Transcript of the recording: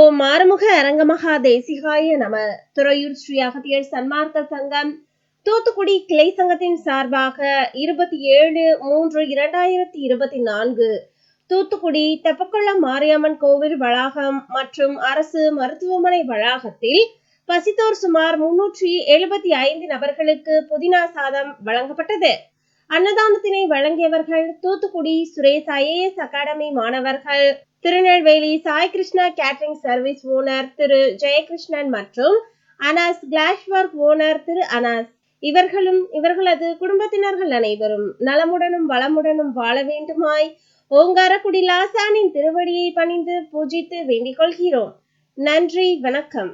ஓ மாறுமுக அரங்கமகா தேசிகாய நம துறையூர் ஸ்ரீ அகத்தியர் சன்மார்க்க சங்கம். தூத்துக்குடி கிளை சங்கத்தின் சார்பாக இருபத்தி ஏழு மூன்று இரண்டாயிரத்தி இருபத்தி நான்கு தூத்துக்குடி தெப்பக்குளம் மாரியம்மன் கோவில் வளாகம் மற்றும் அரசு மருத்துவமனை வளாகத்தில் பசித்தோர் சுமார் முன்னூற்றி எழுபத்தி ஐந்து நபர்களுக்கு புதினா சாதம் வழங்கப்பட்டது. அன்னதானத்தினை வழங்கியவர்கள் தூத்துக்குடி சுரேஷ் ஐஏஎஸ் அகாடமி மாணவர்கள். Tirunelveli Sai Krishna catering service owner Thiru Jayakrishnan மற்றும் Anas glass work owner Thiru Anas. இவர்களும் இவர்களது குடும்பத்தினர்கள் அனைவரும் நலமுடனும் வளமுடனும் வாழ வேண்டுமாய் ஓங்காரக்குடி லாசானின் திருவடியை பணிந்து பூஜித்து வேண்டிக் கொள்கிறோம். நன்றி வணக்கம்.